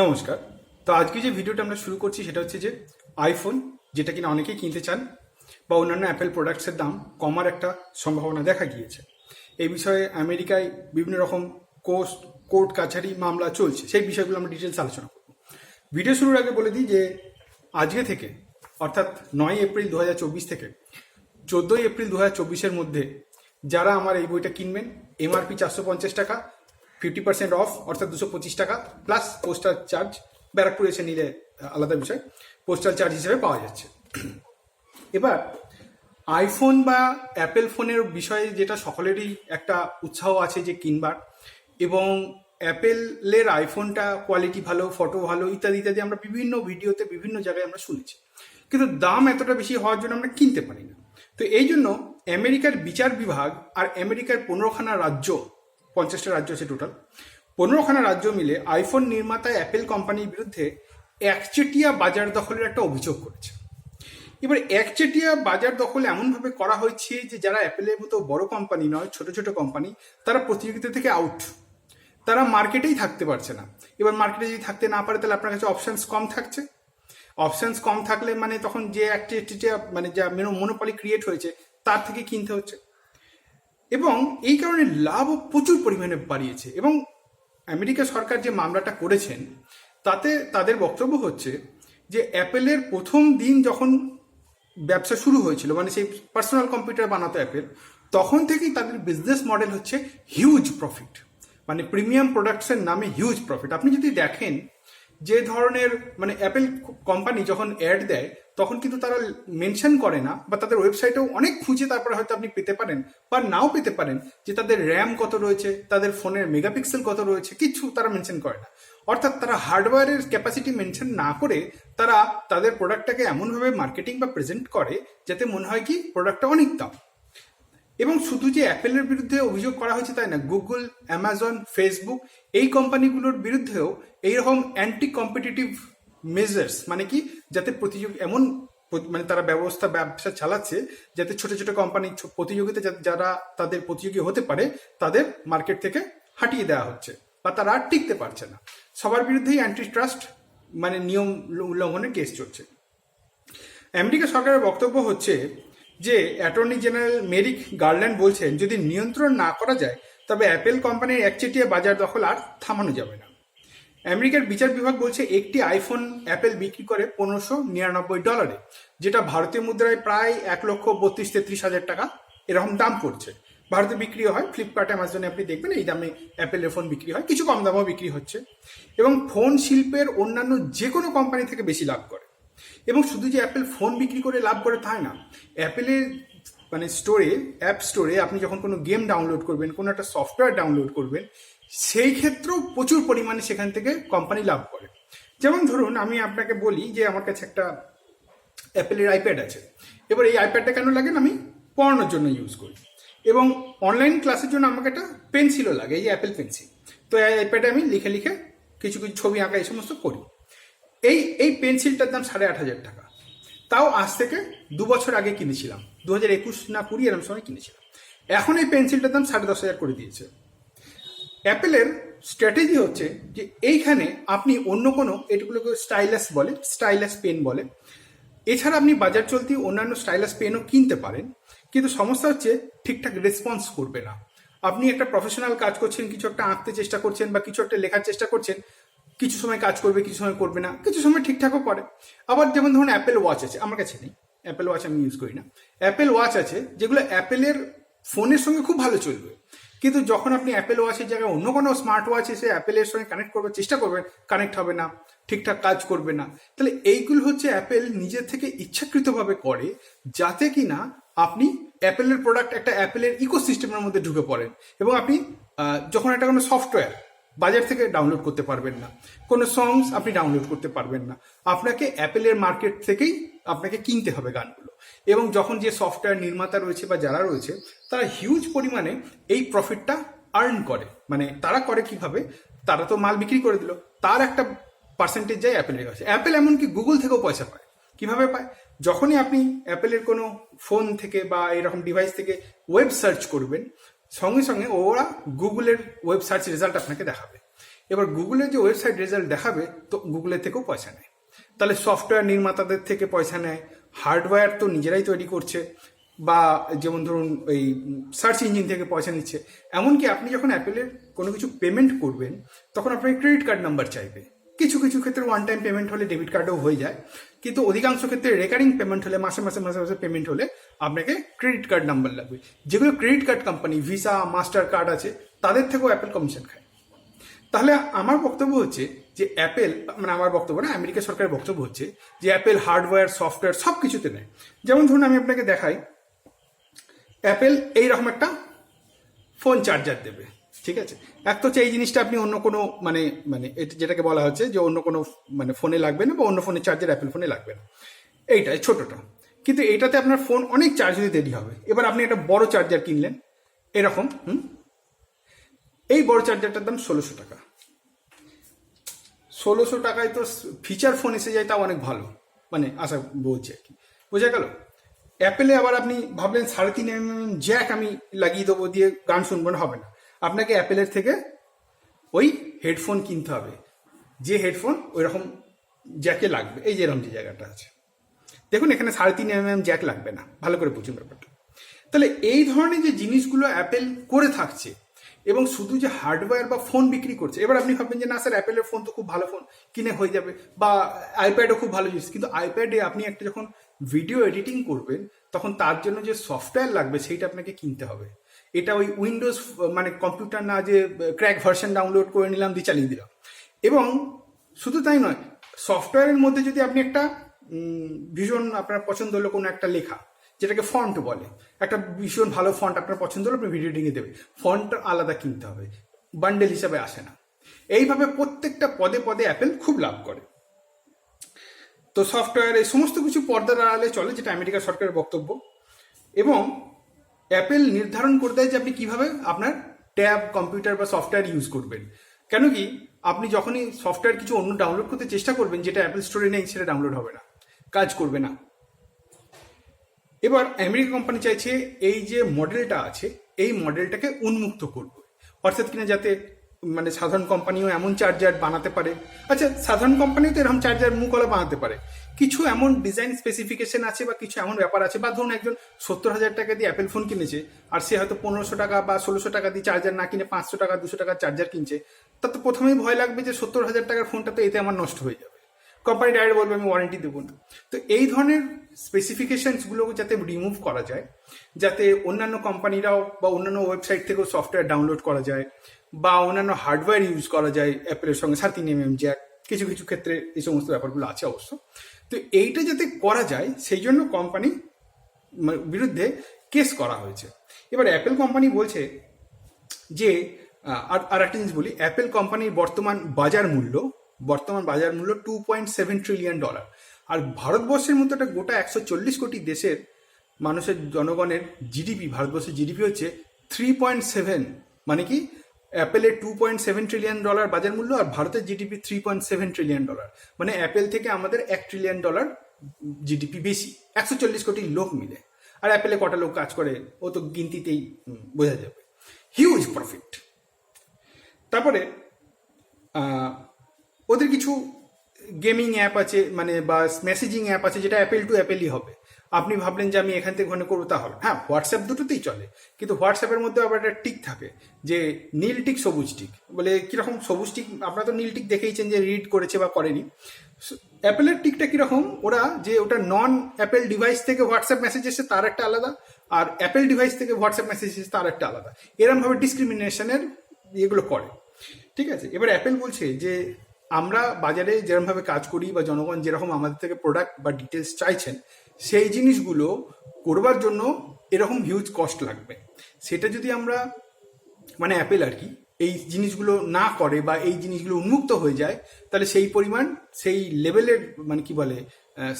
নমস্কার। তো আজকে যে ভিডিওটা আমরা শুরু করছি সেটা হচ্ছে যে আইফোন যেটা কিনা অনেকেই কিনতে চান, বা অন্যান্য অ্যাপেল প্রোডাক্টসের দাম কমার একটা সম্ভাবনা দেখা গিয়েছে। এই বিষয়ে আমেরিকায় বিভিন্ন রকম কোর্ট কোর্ট কাছারি মামলা চলছে, সেই বিষয়গুলো আমরা ডিটেলস আলোচনা করব। ভিডিও শুরুর আগে বলে দিই যে আজকে থেকে, অর্থাৎ নয় এপ্রিল দু হাজার চব্বিশ থেকে, চোদ্দোই এপ্রিল দু হাজার মধ্যে যারা আমার এই বইটা কিনবেন এমআরপি চারশো পঞ্চাশ টাকা ফিফটি পার্সেন্ট অফ, অর্থাৎ দুশো পঁচিশ টাকা প্লাস পোস্টাল চার্জ ব্যারাকপুর এসে নিলে আলাদা বিষয়। পোস্টাল চার্জ হিসেবে পাওয়া যাচ্ছে। এবার আইফোন বা অ্যাপেল ফোনের বিষয়ে যেটা সকলেরই একটা উৎসাহ আছে যে কিনবার, এবং অ্যাপেলের আইফোনটা কোয়ালিটি ভালো ফটো ভালো, ইত্যাদি ইত্যাদি আমরা বিভিন্ন ভিডিওতে বিভিন্ন জায়গায় আমরা শুনেছি। কিন্তু দাম এতটা বেশি হওয়ার জন্য আমরা কিনতে পারি না। তো এই জন্য আমেরিকার বিচার বিভাগ আর আমেরিকার পনেরোখানা রাজ্য পঞ্চাশটা রাজ্য আছে টোটাল পনেরোখানা রাজ্য মিলে আইফোন নির্মাতা অ্যাপেল কোম্পানির বিরুদ্ধে একচেটিয়া বাজার দখলের একটা অভিযোগ করেছে। এবার একচেটিয়া বাজার দখল এমনভাবে করা হয়েছে যে যারা অ্যাপেলের মতো বড় কোম্পানি নয়, ছোট ছোট কোম্পানি তারা প্রতিযোগিতা থেকে আউট তারা মার্কেটেই থাকতে পারছে না। এবার মার্কেটে যদি থাকতে না পারে, তাহলে আপনার কাছে অপশানস কম থাকছে। অপশানস কম থাকলে মানে তখন যে একচেটিয়া মানে যা মেনো মনোপলি ক্রিয়েট হয়েছে, তার থেকে কিনতে হচ্ছে। এবং এই কারণে লাভও প্রচুর পরিমাণে বাড়িয়েছে। এবং আমেরিকা সরকার যে মামলাটা করেছেন, তাতে তাদের বক্তব্য হচ্ছে যে অ্যাপেলের প্রথম দিন যখন ব্যবসা শুরু হয়েছিল মানে সেই পার্সোনাল কম্পিউটার বানাতো অ্যাপেল, তখন থেকেই তাদের বিজনেস মডেল হচ্ছে হিউজ প্রফিট মানে প্রিমিয়াম প্রোডাক্টসের নামে হিউজ প্রফিট আপনি যদি দেখেন যে ধরনের মানে অ্যাপেল কোম্পানি যখন অ্যাড দেয় তখন কিন্তু তারা মেনশন করে না, বা তাদের ওয়েবসাইটেও অনেক খুঁজে তারপরে হয়তো আপনি পেতে পারেন, বা নাও পেতে পারেন, যে তাদের র্যাম কত রয়েছে, তাদের ফোনের মেগাপিক্সেল কত রয়েছে, কিছু তারা মেনশন করে না। অর্থাৎ তারা হার্ডওয়্যারের ক্যাপাসিটি মেনশন না করে তারা তাদের প্রোডাক্টটাকে এমনভাবে মার্কেটিং বা প্রেজেন্ট করে, যাতে মনে হয় কি প্রোডাক্টটা অনেক দাম। এবং শুধু যে অ্যাপেলের বিরুদ্ধে অভিযোগ করা হয়েছে তাই না গুগল অ্যামাজন ফেসবুক এই কোম্পানিগুলোর বিরুদ্ধেও এইরকম অ্যান্টি কম্পিটিটিভ মেজার্স মানে কি? যাতে প্রতিযোগী, এমন মানে তারা ব্যবস্থা, ব্যবসা চালাচ্ছে, যাতে ছোট ছোট কোম্পানি প্রতিযোগিতা যারা তাদের প্রতিযোগী হতে পারে, তাদের মার্কেট থেকে হাঁটিয়ে দেওয়া হচ্ছে বা তারা আর টিকতে পারছে না। সবার বিরুদ্ধেই অ্যান্টি ট্রাস্ট মানে নিয়ম উল্লঙ্ঘনের কেস চলছে। আমেরিকা সরকারের বক্তব্য হচ্ছে যে অ্যাটর্নি জেনারেল মেরিক গার্ল্যান্ড বলছেন, যদি নিয়ন্ত্রণ না করা যায়, তবে অ্যাপেল কোম্পানির একচেটিয়া বাজার দখল আর থামানো যাবে না। আমেরিকার বিচার বিভাগ বলছে একটি আইফোন অ্যাপেল বিক্রি করে পনেরোশো নিরানব্বই ডলারে, যেটা ভারতীয় মুদ্রায় প্রায় এক লক্ষ বত্রিশ তেত্রিশ হাজার টাকা এরকম দাম পড়ছে ভারতে বিক্রি হয় ফ্লিপকার্ট অ্যামাজনে আপনি দেখবেন এই দামে অ্যাপেলের ফোন বিক্রি হয়, কিছু কম দামেও বিক্রি হচ্ছে। এবং ফোন শিল্পের অন্যান্য যে কোনো কোম্পানি থেকে বেশি লাভ করে। এবং শুধু যে অ্যাপেল ফোন বিক্রি করে লাভ করে তাই না অ্যাপেলের মানে স্টোরে অ্যাপ স্টোরে আপনি যখন কোনো গেম ডাউনলোড করবেন, কোনো একটা সফটওয়্যার ডাউনলোড করবেন সেই ক্ষেত্রেও প্রচুর পরিমাণে সেখান থেকে কোম্পানি লাভ করে। যেমন ধরুন, আমি আপনাকে বলি যে আমার কাছে একটা অ্যাপেলের আইপ্যাড আছে। এবার এই আইপ্যাডটা কেন লাগে আমি পড়ানোর জন্য ইউজ করি। এবং অনলাইন ক্লাসের জন্য আমাকে একটা পেন্সিলও লাগে, এই অ্যাপেল পেন্সিল তো এই আইপ্যাডে আমি লিখে লিখে কিছু কিছু ছবি আঁকা এই সমস্ত করি। এই এই পেন্সিলটার দাম সাড়ে আট হাজার টাকা। তাও আজ থেকে দু বছর আগে কিনেছিলাম। দু হাজার একুশ না কুড়ি এরম সময় কিনেছিলাম। এখন এই পেন্সিলটার দাম সাড়ে দশ হাজার করে দিয়েছে। অ্যাপেলের স্ট্র্যাটেজি হচ্ছে যে এইখানে আপনি অন্য কোনো এটুকুলোকে স্টাইলাস বলে, স্টাইলাস পেন বলে। এছাড়া আপনি বাজার চলতি অন্যান্য স্টাইলাস পেনও কিনতে পারেন, কিন্তু সমস্যা হচ্ছে ঠিকঠাক রেসপন্স করবে না। আপনি একটা প্রফেশনাল কাজ করছেন, কিছু একটা আঁকতে চেষ্টা করছেন বা কিছু একটা লেখার চেষ্টা করছেন, কিছু সময় কাজ করবে, কিছু সময় করবে না, কিছু সময় ঠিকঠাকও করে। আবার যেমন ধরুন অ্যাপেল ওয়াচ আছে, আমার কাছে নেই। অ্যাপেল ওয়াচ আমি ইউজ করি না। অ্যাপেল ওয়াচ আছে, যেগুলো অ্যাপেলের ফোনের সঙ্গে খুব ভালো চলবে। কিন্তু যখন আপনি অ্যাপেল ওয়াচের জায়গায় অন্য কোনো স্মার্ট ওয়াচ এসে অ্যাপেলের সঙ্গে কানেক্ট করবার চেষ্টা করবেন কানেক্ট হবে না, ঠিকঠাক কাজ করবে না, তাহলে এইগুলো হচ্ছে অ্যাপেল নিজের থেকে ইচ্ছাকৃতভাবে করে যাতে কি না আপনি অ্যাপেলের প্রোডাক্ট একটা অ্যাপেলের ইকোসিস্টেমের মধ্যে ঢুকে পড়েন এবং আপনি যখন একটা কোনো সফটওয়্যার বাজার থেকে ডাউনলোড করতে পারবেন না, কোনো সংস আপনি ডাউনলোড করতে পারবেন না, আপনাকে অ্যাপেলের মার্কেট থেকেই আপনাকে কিনতে হবে গানগুলো। এবং যখন যে সফটওয়্যার নির্মাতা রয়েছে বা যারা রয়েছে, তারা হিউজ পরিমাণে এই প্রফিটটা আর্ন করে। মানে তারা করে কীভাবে? তারা তো মাল বিক্রি করে দিল। তার একটা পার্সেন্টেজ যায় অ্যাপেলের কাছে। অ্যাপেল এমনকি গুগল থেকেও পয়সা পায়। কীভাবে পায়? যখনই আপনি অ্যাপেলের কোনো ফোন থেকে বা এরকম ডিভাইস থেকে ওয়েব সার্চ করবেন, সঙ্গে সঙ্গে ওরা গুগলের ওয়েব সার্চ রেজাল্ট আপনাকে দেখাবে। এবার গুগলের যে ওয়েবসাইট রেজাল্ট দেখাবে, তো গুগলের থেকেও পয়সা নেয়। তাহলে সফটওয়্যার নির্মাতাদের থেকে পয়সা নেয় হার্ডওয়্যার তো নিজেরাই তৈরি করছে বা যেমন ধরুন এই সার্চ ইঞ্জিন থেকে পয়সা নিচ্ছে, এমনকি আপনি যখন অ্যাপেলের কোনো কিছু পেমেন্ট করবেন, তখন আপনাকে ক্রেডিট কার্ড নাম্বার চাইবে। কিছু কিছু ক্ষেত্রে ওয়ান টাইম পেমেন্ট হলে ডেবিট কার্ডও হয়ে যায়, কিন্তু অধিকাংশ ক্ষেত্রে রেকারিং পেমেন্ট হলে, মাসে মাসে মাসে মাসে পেমেন্ট হলে আপনাকে ক্রেডিট কার্ড নাম্বার লাগবে। যেগুলো credit card company Visa Mastercard আছে, তাদের থেকেও অ্যাপেল কমিশন খায়। তাহলে আমার বক্তব্য হচ্ছে যে অ্যাপেল মানে আমার বক্তব্য না, আমেরিকা সরকারের বক্তব্য হচ্ছে যে অ্যাপেল হার্ডওয়্যার সফটওয়্যার সব কিছুতে নেয়। যেমন ধরুন আমি আপনাকে দেখাই অ্যাপেল এইরকম একটা ফোন চার্জার দেবে, ঠিক আছে? এক তো হচ্ছে এই জিনিসটা আপনি অন্য কোনো মানে মানে যেটাকে বলা হচ্ছে যে অন্য কোনো মানে ফোনে লাগবে না বা অন্য ফোনের চার্জার অ্যাপেল ফোনে লাগবে না। এইটাই ছোটটা। কিন্তু এইটাতে আপনার ফোন অনেক চার্জ হতে দেরি হবে। এবার আপনি একটা বড় চার্জার কিনলেন, এরকম, হুম? এই বড় চার্জারটার দাম ষোলোশো টাকা। ষোলোশো টাকায় তো ফিচার ফোন এসে যায় তা অনেক ভালো। মানে আশা বলছি আর কি। বোঝা গেল? অ্যাপেলে আবার আপনি ভাবলেন সাড়ে তিন এম এম জ্যাক আমি লাগিয়ে দেবো দিয়ে গান শুনব না, হবে না। আপনাকে অ্যাপেলের থেকে ওই হেডফোন কিনতে হবে। যে হেডফোন ওই রকম জ্যাকে লাগবে। এই যে এরকম যে জায়গাটা আছে। দেখুন, এখানে সাড়ে তিন এম এম জ্যাক লাগবে না। ভালো করে বুঝুন ব্যাপারটা। তাহলে এই ধরনের যে জিনিসগুলো অ্যাপেল করে থাকছে এবং শুধু যে হার্ডওয়্যার বা ফোন বিক্রি করছে, এবার আপনি ভাববেন যে না স্যার অ্যাপেলের ফোন তো খুব ভালো ফোন কিনে হয়ে যাবে বা আইপ্যাডও খুব ভালো জিনিস, কিন্তু আইপ্যাডে আপনি একটা যখন ভিডিও এডিটিং করবেন, তখন তার জন্য যে সফটওয়্যার লাগবে সেইটা আপনাকে কিনতে হবে। এটা ওই উইন্ডোজ মানে কম্পিউটার না যে ক্র্যাক ভার্সন ডাউনলোড করে নিলাম, দিয়ে চালিয়ে দিলাম। এবং শুধু তাই নয় সফটওয়্যারের মধ্যে যদি আপনি একটা ভীষণ আপনার পছন্দ হলো কোনো একটা লেখা যেটাকে ফন্ট বলে। একটা ভীষণ ভালো ফন্ট আপনার পছন্দ হলো আপনি ভিডিও এডিটিংয়ে দেবে ফন্ট আলাদা কিনতে হবে। বান্ডেল হিসাবে আসে না। এইভাবে প্রত্যেকটা পদে পদে অ্যাপেল খুব লাভ করে। তো সফটওয়্যার এই সমস্ত কিছু পর্দার আড়ালে চলে, যেটা আমেরিকা সরকারের বক্তব্য। এবং অ্যাপেল নির্ধারণ করে দেয় যে আপনি কীভাবে আপনার ট্যাব কম্পিউটার বা সফটওয়্যার ইউজ করবেন। কেন কি, আপনি যখনই সফটওয়্যার কিছু অন্য ডাউনলোড করতে চেষ্টা করবেন, যেটা অ্যাপেল স্টোরে নেই, সেটা ডাউনলোড হবে না। কাজ করবে না। এবার আমেরিকা কোম্পানি চাইছে এই যে মডেলটা আছে, এই মডেলটাকে উন্মুক্ত করবে অর্থাৎ কিনা যাতে মানে সাধারণ কোম্পানিও এমন চার্জার বানাতে পারে। আচ্ছা সাধারণ কোম্পানিও তো এরকম চার্জার মুখলা বানাতে পারে। কিছু এমন ডিজাইন স্পেসিফিকেশন আছে বা কিছু এমন ব্যাপার আছে, বা ধরুন একজন সত্তর হাজার টাকা দিয়ে অ্যাপেল ফোন কিনেছে, আর সে হয়তো পনেরোশো টাকা বা ষোলোশো টাকা দিয়ে চার্জার না কিনে পাঁচশো টাকা, দুশো টাকার চার্জার কিনছে। তার তো প্রথমেই ভয় লাগবে যে সত্তর হাজার টাকার ফোনটা তো এতে আমার নষ্ট হয়ে যাবে। কোম্পানি ডাইরেক্ট বলবে, আমি ওয়ারেন্টি দেবো না। তো এই ধরনের স্পেসিফিকেশনসগুলো যাতে রিমুভ করা যায়, যাতে অন্যান্য কোম্পানিরাও বা অন্যান্য ওয়েবসাইট থেকেও সফটওয়্যার ডাউনলোড করা যায়, বা অন্যান্য হার্ডওয়্যার ইউজ করা যায় অ্যাপেলের সঙ্গে সাড়ে তিন এম জ্যাক কিছু কিছু ক্ষেত্রে এই সমস্ত ব্যাপারগুলো আছে অবশ্য। তো এইটা যাতে করা যায়, সেই জন্য কোম্পানি বিরুদ্ধে কেস করা হয়েছে। এবার অ্যাপেল কোম্পানি বলছে যে আর আর একটা জিনিস বলি অ্যাপেল কোম্পানির বর্তমান বাজার মূল্য বর্তমান বাজার মূল্য two point seven trillion dollar আর ভারতবর্ষের মতো একটা গোটা একশো চল্লিশ কোটি দেশের মানুষের জনগণের জিডিপি ভারতবর্ষের জিডিপি হচ্ছে থ্রি পয়েন্ট সেভেন মানে কি? অ্যাপেলের two point seven trillion dollar বাজার মূল্য আর ভারতের GDP three point seven trillion dollar মানে অ্যাপেল থেকে আমাদের এক ট্রিলিয়ন ডলার জিডিপি বেশি, একশো চল্লিশ কোটি লোক মিলে। আর অ্যাপেলে কটা লোক কাজ করে, ও তো গিনতিতেই বোঝা যাবে। হিউজ প্রফিট তারপরে ওদের কিছু গেমিং অ্যাপ আছে মানে বা মেসেজিং অ্যাপ আছে, যেটা অ্যাপেল টু অ্যাপেলই হবে। আপনি ভাবলেন যে আমি এখান থেকে ওখানে করব, তা হবে হ্যাঁ হোয়াটসঅ্যাপ দুটোতেই চলে, কিন্তু হোয়াটসঅ্যাপের মধ্যে আবার একটা টিক থাকে, যে নীল টিক সবুজ টিক বলে, কীরকম সবুজ টিক আপনারা তো নীল টিক দেখেইছেন যে রিড করেছে বা করেনি। অ্যাপেলের টিকটা কীরকম? ওরা যে ওটা নন অ্যাপেল ডিভাইস থেকে হোয়াটসঅ্যাপ মেসেজ এসে তার একটা আলাদা, আর অ্যাপেল ডিভাইস থেকে হোয়াটসঅ্যাপ মেসেজ এসে তার একটা আলাদা। এরমভাবে ডিসক্রিমিনেশনের ইয়েগুলো করে। ঠিক আছে? এবার অ্যাপেল বলছে যে আমরা বাজারে যেরকমভাবে কাজ করি বা জনগণ যেরকম আমাদের থেকে প্রোডাক্ট বা ডিটেলস চাইছেন, সেই জিনিসগুলো করবার জন্য এরকম হিউজ কস্ট লাগবে। সেটা যদি আমরা মানে অ্যাপেল আর কি, এই জিনিসগুলো না করে বা এই জিনিসগুলো উন্মুক্ত হয়ে যায়, তাহলে সেই পরিমাণ, সেই লেভেলের মানে কি বলে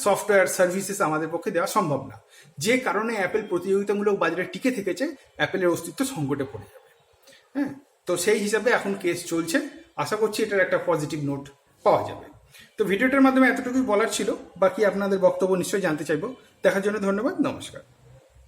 সফটওয়্যার সার্ভিসেস আমাদের পক্ষে দেওয়া সম্ভব না। যে কারণে অ্যাপেল প্রতিযোগিতামূলক বাজারে টিকে থেকেছে অ্যাপেলের অস্তিত্ব সংকটে পড়ে যাবে। হ্যাঁ তো সেই হিসাবে এখন কেস চলছে। আশা করছি এটার একটা পজিটিভ নোট পাওয়া যাবে। তো ভিডিওটার মাধ্যমে এতটুকুই বলার ছিল। বাকি আপনাদের বক্তব্য নিশ্চয়ই জানতে চাইব। দেখার জন্য ধন্যবাদ। নমস্কার।